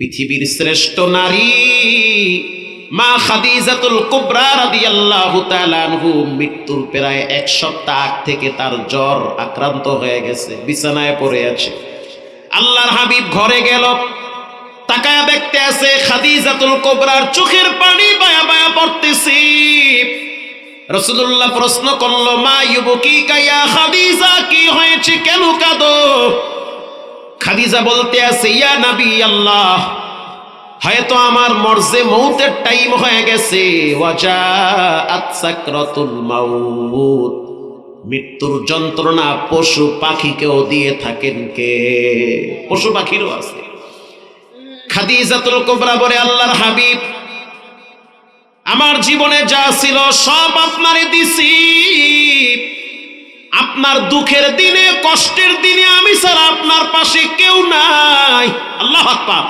পৃথিবীর শ্রেষ্ঠ নারী, মা খাদিজাতুল কুবরা রাদিয়াল্লাহু তাআলা আনহু মৃত্যুর প্রায় এক সপ্তাহ আগ থেকে তার জ্বর আক্রান্ত হয়ে গেছে, বিছানায় পড়ে আছে। আল্লাহর হাবিব ঘরে গেল, তাকায়া দেখতে আছে খাদিজাতুল কুবরার চোখের পানি বায়া বায়া পড়তেছে। রসুল্লাহ প্রশ্ন করল, মা ইউবকি কাইয়া খাদিজা, কি হয়েছে? কেন কাঁদো? খাদিজা বলতে আছে, ইয়া নবী আল্লাহ, হয়তো আমার মর্জে মৌতের টাইম হয়ে গেছে। মৃত্যুর যন্ত্রণা পশু পাখিকেও দিয়ে থাকেন কে? পশু পাখিরও আছে। খাদিজাতুল কোবরা বলে, আল্লাহর হাবিব, আমার জীবনে যা ছিল সব আপনারে দিছি। আপনার দুঃখের দিনে, কষ্টের দিনে আমি স্যার আকবার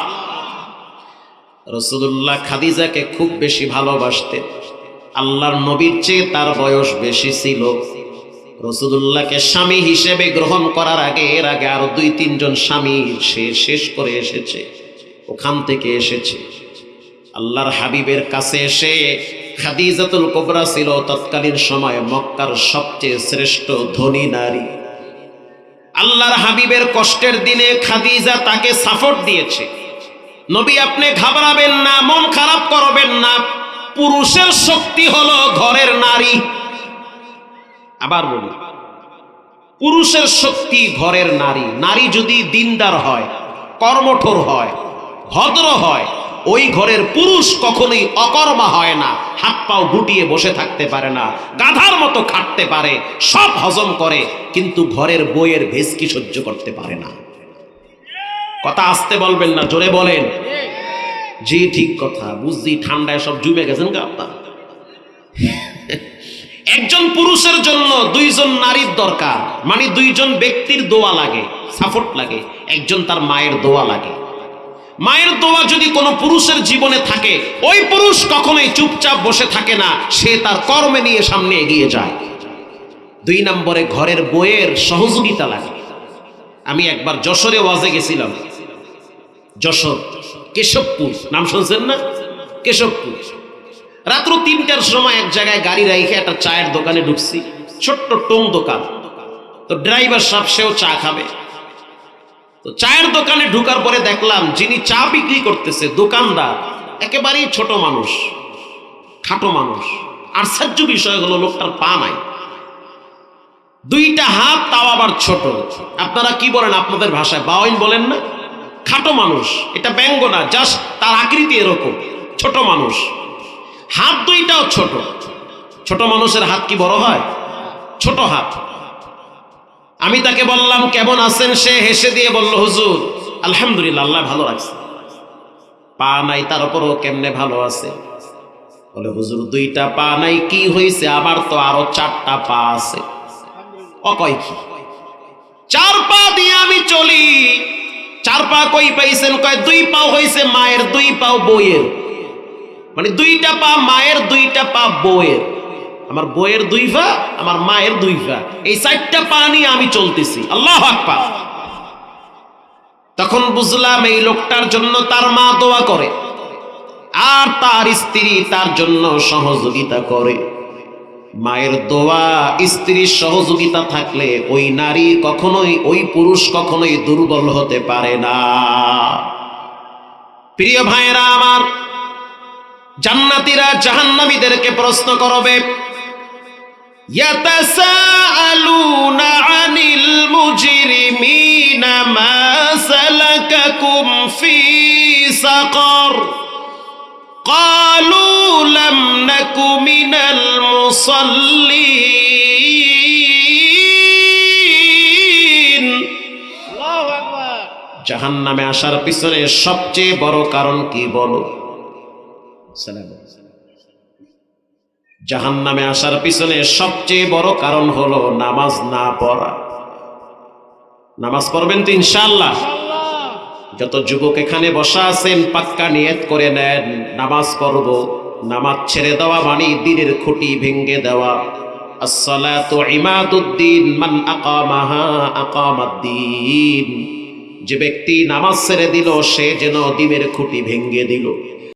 রসুল্লাহ খাদিজাকে খুব বেশি ভালোবাসতেন। আল্লাহর নবীর চেয়ে তার বয়স বেশি ছিল। রসুদুল্লাহকে স্বামী হিসেবে গ্রহণ করার আগে, এর আগে আরও দুই, তিনজন স্বামী সে শেষ করে এসেছে। ওখান থেকে এসেছে। আল্লাহর হাবিবের কাছে এসে খাদিজাতুল কোবরা ছিল তৎকালীন সময় মক্কার সবচেয়ে শ্রেষ্ঠ ধনী নারী। আল্লাহর হাবিবের কষ্টের দিনে খাদিজা তাকে সাপোর্ট দিয়েছে। নবী, আপনি ঘাবড়াবেন না, মন খারাপ করবেন না। পুরুষের শক্তি হলো ঘরের নারী। আবার বলি, পুরুষের শক্তি ঘরের নারী। নারী যদি দিনদার হয়, কর্মঠোর হয়, ভদ্র হয় ওই ঘরের পুরুষ কখনোই অকর্মা হয় না। হাত পাও গুটিয়ে বসে থাকতে পারে না, গাধার মতো খাটতে পারে, সব হজম করে, কিন্তু ঘরের বইয়ের ভেসকি সহ্য করতে পারে না। কথা আসতে বলবেন না, জোরে বলেন। জি, ঠিক কথা, বুঝছি, ঠান্ডায় সব জুমে গেছেন গা আপনার একজন পুরুষের জন্য দুইজন নারীর দরকার মানে দুইজন ব্যক্তির দোয়া লাগে সাপোর্ট লাগে, একজন তার মায়ের দোয়া লাগে। মায়ের দোয়া যদি কোনো পুরুষের জীবনে থাকে, ওই পুরুষ কখনোই চুপচাপ বসে থাকে না, সে তার কর্মে নিয়ে সামনে এগিয়ে যায়। দুই নম্বরে ঘরের বইয়ের সহযোগিতা লাগে। আমি একবার যশোরে ওয়াজে গেছিলাম। যশোর, কেশবপুর, নাম শুনছেন না? কেশবপুর। রাত্র তিনটার সময় এক জায়গায় গাড়ি রেখে একটা চায়ের দোকানে ঢুকছি। ছোট্ট টোং দোকান। তো ড্রাইভার সাহেব সেও চা খাবে। তো চায়ের দোকানে ঢুকার পরে দেখলাম যিনি চা বিক্রি করতেছে, দোকানদার, একেবারেই ছোট মানুষ, খাটো মানুষ। আর আশ্চর্য বিষয় হলো লোকটার পা নাই। দুইটা হাত তাও আবার ছোট। আপনারা কি বলেন আপনাদের ভাষায়? বাওয়াইন বলেন না? খাটো মানুষ, এটা ব্যঙ্গ না, জাস্ট তার আকৃতি এরকম, ছোট মানুষ। হাত দুইটাও ছোট। ছোট মানুষের হাত কি বড় হয়? ছোট হাত। আমি তাকে বললাম, কেমন আছেন? সে হেসে দিয়ে বলল, হুজুর, আলহামদুলিল্লাহ, আল্লাহ ভালো রাখছে। পা নাই, তার উপরও কেমনে ভালো আছে? বলে, হুজুর, দুইটা পা নাই, কি হয়েছে আবার তো আরও চারটা পা আছে। অকয় কি? চার পা দিয়ে আমি চলি। চার পা কই পাইছেন? কয়, দুই পাও হয়েছে মায়ের, দুই পাও বইয়ের মানে দুইটা পা মায়ের, দুইটা পা বইয়ের আমার বইয়ের দুই পা আমার মায়ের দুই পা এই চারটা পা নিয়ে আমি চলতেছি। আল্লাহ আকবার। তখন বুঝলাম এই লোকটার জন্য তার মা দোয়া করে। আর তার স্ত্রী তার জন্য সহযোগিতা করে। মায়ের দোয়া, স্ত্রীর সহযোগিতা থাকলে ওই নারী কখনোই, ওই পুরুষ কখনোই দুর্বল হতে পারে না। প্রিয় ভাইয়েরা আমার, জান্নাতীরা জাহান্নামীদেরকে প্রশ্ন করবে يتساءلون عن المجرمين ما سلككم في سقر قالوا لم نك من المصلين জাহান্নামে আসার পিছনে সবচেয়ে বড় কারণ কি বলো সালাম জাহান নামে আসার পিছনে সবচেয়ে বড় কারণ হলো নামাজ না পড়া। নামাজ পড়বেন তো ইনশাল্লাহ যত যুবক এখানে বসা আছেন, পাক্কা নিয়ত করে নেন, নামাজ পড়ব, নামাজ ছেড়ে দেওয়া মানে দিনের খুঁটি ভেঙ্গে দেওয়া। যে ব্যক্তি নামাজ ছেড়ে দিল, সে যেন ডিমের খুঁটি ভেঙ্গে দিল।